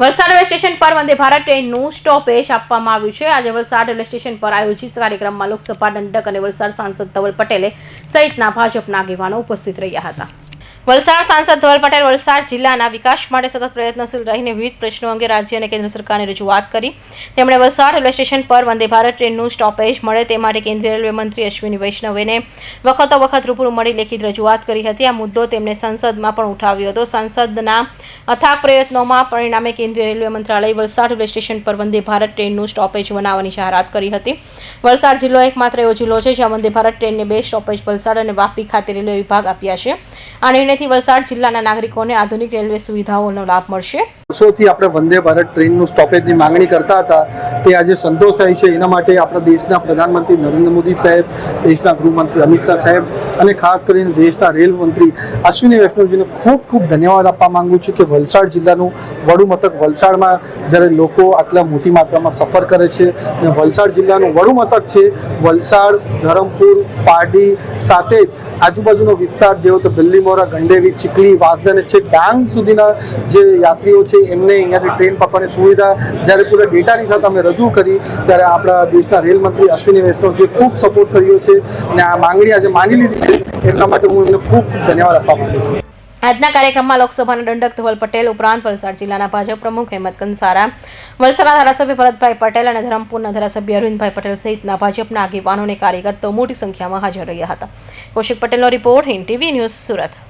Valsad railway station પર Vande Bharat ટ્રેનનું stoppage આપવામાં આવ્યું છે. આજે વલસાડ રેલવે સ્ટેશન પર આયોજિત કાર્યક્રમમાં લોકસભા દંડક અને વલસાડ સાંસદ ધવલ પટેલે સહિતના ભાજપના આગેવાનો ઉપસ્થિત રહ્યા હતા. વલસાડ સાંસદ ધવલ પટેલ વલસાડ જિલ્લાના વિકાસ માટે સતત પ્રયત્નશીલ રહીને વિવિધ પ્રશ્નો અંગે રાજ્ય અને કેન્દ્ર સરકારને રજૂઆત કરી. તેમણે વલસાડ રેલવે સ્ટેશન પર વંદે ભારત ટ્રેનનું સ્ટોપેજ મળે તે માટે કેન્દ્રીય રેલવે મંત્રી અશ્વિની વૈષ્ણવેને વખતો વખત રૂબરૂ મળી લેખિત રજૂઆત કરી હતી. આ મુદ્દો તેમણે સંસદમાં પણ ઉઠાવ્યો હતો. સંસદના અથાગ પ્રયત્નોમાં પરિણામે કેન્દ્રીય રેલવે મંત્રાલય વલસાડ રેલવે સ્ટેશન પર વંદે ભારત ટ્રેનનું સ્ટોપેજ બનાવવાની જાહેરાત કરી હતી. વલસાડ જિલ્લો એકમાત્ર એવો જિલ્લો છે જ્યાં વંદે ભારત ટ્રેનને બે સ્ટોપેજ વલસાડ અને વાપી ખાતે રેલવે વિભાગ આપ્યા છે. આ નિર્ણયથી વલસાડ જિલ્લાના નાગરિકોને આધુનિક રેલવે સુવિધાઓનો લાભ મળશે. વર્ષોથી આપણે વંદે ભારત ટ્રેનનું સ્ટોપેજની માંગણી કરતા હતા. તે આજે સંતોષાય છે. એના માટે આપણા દેશના પ્રધાનમંત્રી નરેન્દ્ર મોદી સાહેબ, દેશના ગૃહમંત્રી અમિત શાહ સાહેબ અને ખાસ કરીને દેશના રેલ મંત્રી અશ્વિની વૈષ્ણવજીને ખૂબ ખૂબ ધન્યવાદ આપવા માંગુ છું કે વલસાડ જિલ્લાનું વડુ મથક વલસાડમાં જ્યારે લોકો આટલા મોટી માત્રામાં સફર કરે છે અને વલસાડ જિલ્લાનું વડુ મથક છે, વલસાડ, ધરમપુર, પારડી સાથે જ આજુબાજુનો વિસ્તાર જેવો તો બિલ્લીમોરા, ગંડેવી, ચીખલી વાસદન છે ડાંગ સુધીના જે યાત્રીઓ છે એમને અહીંયાથી ટ્રેન પકડવાની સુવિધા જ્યારે પૂરા ડેટાની સાથે અમે રજૂ કરી, ત્યારે આપણા દેશના રેલ અશ્વિની જે ખૂબ સપોર્ટ કર્યો છે અને આ માંગણી આજે માની લીધી છે, એટલા માટે હું એમને ખૂબ ધન્યવાદ આપવા માંગુ છું. આજના કાર્યક્રમમાં લોકસભાના દંડક ધવલ પટેલ ઉપરાંત વલસાડ જિલ્લાના ભાજપ પ્રમુખ હેમંત કંસારા, વલસાડના ધારાસભ્ય ભરતભાઈ પટેલ અને ધરમપુરના ધારાસભ્ય અરવિંદભાઈ પટેલ સહિતના ભાજપના આગેવાનો અને કાર્યકર્તાઓ મોટી સંખ્યામાં હાજર રહ્યા હતા. કૌશિક પટેલનો report Hind TV news Surat.